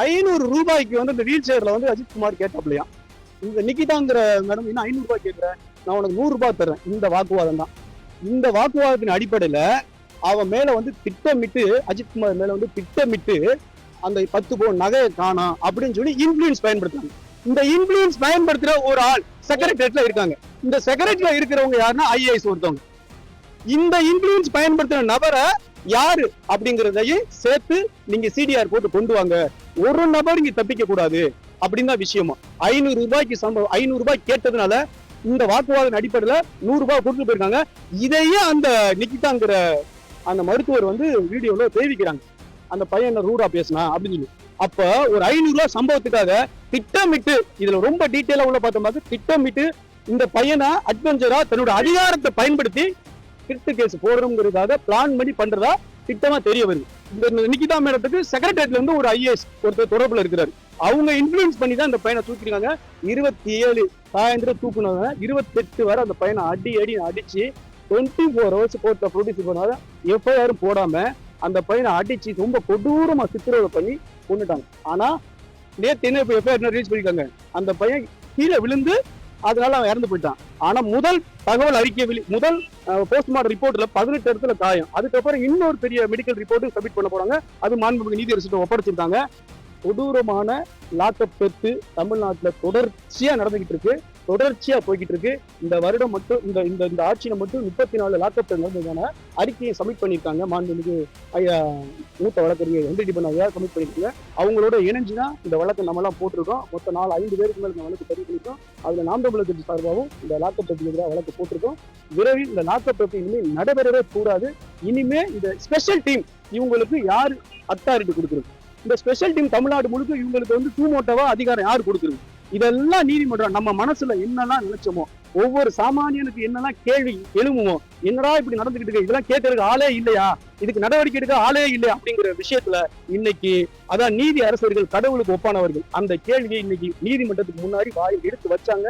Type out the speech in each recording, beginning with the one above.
ஐநூறு ரூபாய்க்கு வந்து இந்த வீல் சேர்ல வந்து அஜித் குமார் கேட்டாப்லையா? இந்த நிக்கிதாங்கிற மேடம் இன்னும் ஐநூறு ரூபாய் கேட்கிறேன் நான் உனக்கு நூறு ரூபாய் தர்றேன். இந்த வாக்குவாதம் தான். இந்த வாக்குவாதத்தின் அடிப்படையில அவன் மேல வந்து திட்டமிட்டு அஜித் குமார் மேல வந்து திட்டமிட்டு அந்த பத்து பவுன் நகையை காணா அப்படின்னு சொல்லி இன்ஃபுளுன்ஸ் பயன்படுத்துறாங்க. இந்த இன்ஃபுளுன்ஸ் பயன்படுத்துற ஒரு ஆள் செக்ரட்டரியட்ல இருக்காங்க. இந்த செக்ரட்டரியில இருக்கிறவங்க யாருன்னா ஐஏஎஸ் ஒருத்தவங்க. இந்த இன்ஃபுளுன்ஸ் பயன்படுத்துற நபரை யாரு அப்படிங்கறதையும் சேர்த்து நீங்க சிடிஆர் போட்டு கொண்டு வாங்க. ஒரு நபர் இங்க தப்பிக்க கூடாது. அப்படின்னு தான் விஷயமா. ஐநூறு ரூபாய்க்கு சம்பவம் ஐநூறு ரூபாய் கேட்டதுனால இந்த வாக்குவாதம் அடிப்படையில நூறு ரூபாய் கொடுத்து போயிருக்காங்க. இதையே அந்த நிக்கிதாங்கிற அந்த மருத்துவர் வந்து வீடியோல தெரிவிக்கிறாங்க. அந்த பையன் ரூடா பேசினா அப்படின்னு சொல்லி. அப்ப ஒரு ஐநூறு ரூபாய் சம்பவத்துக்காக திட்டமிட்டு இதுல ரொம்ப டீட்டெயிலா உள்ள பார்த்தோம்னா திட்டமிட்டு இந்த பையனை அட்வென்ச்சரா தன்னோட அதிகாரத்தை பயன்படுத்தி திருட்டு கேஸ் போடணுங்கிறதுக்காக பிளான் பண்ணி பண்றதா திட்டமா தெரிய வருது. இந்த நிக்கிதா மேடத்துக்கு செக்ரட்டரியட்ல இருந்து ஒரு ஐஏஎஸ் ஒருத்தர் தொடர்புல இருக்கிறாரு. அவங்க இன்ஃபுளுன்ஸ் பண்ணி தான் இந்த பையனை தூக்கிருக்காங்க இருபத்தி ஏழு சாயந்தரம் தூக்குனவங்க இருபத்தெட்டு வரை அந்த பையனை அடி அடி அடிச்சு டுவெண்ட்டி ஃபோர் ஹவர்ஸ் கோர்ட்ல ப்ரொடியூஸ் பண்ணாத எஃப்ஐஆரும் போடாம அந்த பையனை அடிச்சு ரொம்ப கொடூரமா சித்திரவதை பண்ணி கொண்டுட்டாங்க ஆனா நேற்று என்ன இப்போ எஃப்ஐஆர் ரிலீஸ் பண்ணிருக்காங்க? அந்த பையன் கீழே விழுந்து அதனால அவன் இறந்து போயிட்டான். ஆனா முதல் தகவல் அறிக்கை வெளி முதல் போஸ்ட்மார்டம் ரிப்போர்ட்ல பதினெட்டு இடத்துல காயம். அதுக்கப்புறம் இன்னொரு பெரிய மெடிக்கல் ரிப்போர்ட் சப்மிட் பண்ண போறாங்க. அது மாண்புமிகு நீதி அரசு ஒப்படைச்சிருக்காங்க. கொடூரமான லாக்அப் பெத்து தமிழ்நாட்டில் தொடர்ச்சியா நடந்துகிட்டு இருக்கு. தொடர்ச்சியா போய்கிட்டு இருக்கு இந்த வருடம் மட்டும் இந்த இந்த இந்த ஆட்சியில மட்டும் முப்பத்தி நாலு லாக்அப் நடந்ததுக்கான அறிக்கையை சப்மிட் பண்ணியிருக்காங்க. மாண்புமிகு ஐயா மூத்த வழக்கறிஞர் என்டிடி டிபன் ஐயா சப்மிட் பண்ணியிருக்காங்க. அவங்களோட இணைஞ்சு தான் இந்த வழக்கை நம்ம எல்லாம் போட்டிருக்கோம். மொத்தம் நாலு ஐந்து பேருக்கு மேல இந்த வழக்கு பதிவு பண்ணிருக்கோம் அதுல நாம் தமிழர் கட்சி சார்பாகவும் இந்த லாக்அப் எதிராக வழக்கு போட்டிருக்கோம். விரைவில் இந்த லாக்அப் பெட்டி இனிமேல் நடைபெறவே கூடாது. இனிமே இந்த ஸ்பெஷல் டீம் இவங்களுக்கு யார் அத்தாரிட்டி கொடுக்குறது? இந்த ஸ்பெஷல் டீம் தமிழ்நாடு முழுக்க இவங்களுக்கு வந்து டூ சூமோட்டவா அதிகாரம் யார் கொடுக்குறது? இதெல்லாம் நீதிமன்றம் நம்ம மனசுல என்னெல்லாம் நினைச்சோமோ ஒவ்வொரு சாமானியனுக்கு என்னெல்லாம் கேள்வி எழுமுமோ என்னடா இப்படி நடந்துகிட்டு இருக்கு? இதெல்லாம் கேட்கறதுக்கு ஆளே இல்லையா? இதுக்கு நடவடிக்கை எடுக்க ஆளே இல்லையா? அப்படிங்கிற விஷயத்துல இன்னைக்கு அதான் நீதி அரசர்கள் கடவுளுக்கு ஒப்பானவர்கள். அந்த கேள்வியை இன்னைக்கு நீதிமன்றத்துக்கு முன்னாடி வாயில் எடுத்து வச்சாங்க.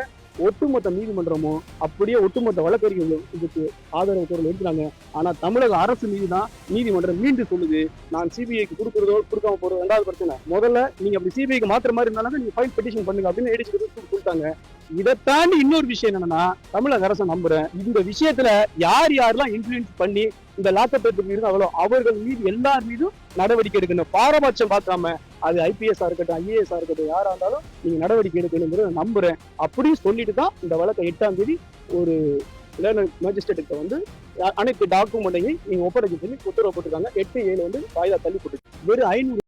ஒட்டுமொத்த நீதிமன்றமும் அப்படியே ஒட்டுமொத்த வழக்கறிஞர்களும் இதுக்கு ஆதரவு குரல் எடுக்கிறாங்க ஆனா தமிழக அரசு மீது தான் நீதிமன்றம் மீண்டும் சொல்லுது. நான் சிபிஐக்கு கொடுக்குறதோ கொடுக்காம போறதோ ரெண்டாவது பிரச்சனை. முதல்ல நீங்க அப்படி சிபிஐக்கு மாத்திர மாதிரி இருந்தாலும் நீங்க ஃபைல் பெட்டிஷன் பண்ணுங்க அப்படின்னு எடுத்து கொடுத்தாங்க. இதை தாண்டி இன்னொரு விஷயம் என்னன்னா தமிழக அரசை நம்புறேன். இந்த விஷயத்துல யார் யாரெல்லாம் இன்ஃபுளுன்ஸ் பண்ணி இந்த லாக்கப் மீது அவ்வளோ அவர்கள் மீது எல்லார் மீதும் நடவடிக்கை எடுக்கணும். பாரபட்சம் பார்க்காம அது ஐபிஎஸ் இருக்கட்டும் ஐஏஎஸ்ஸாக இருக்கட்டும் யாரா இருந்தாலும் நீங்க நடவடிக்கை எடுக்கணுங்கிறத நான் நம்புறேன். அப்படின்னு சொல்லிட்டு தான் இந்த வழக்கை எட்டாம் தேதி ஒரு மேஜிஸ்ட்ரேட்டுக்கு வந்து அனைத்து டாக்குமெண்ட்டையும் நீங்க ஒப்படைக்க சொல்லி உத்தரவு போட்டிருக்காங்க. எட்டு ஏழு வந்து வாய்தா தள்ளி போட்டு வெறும் ஐநூறு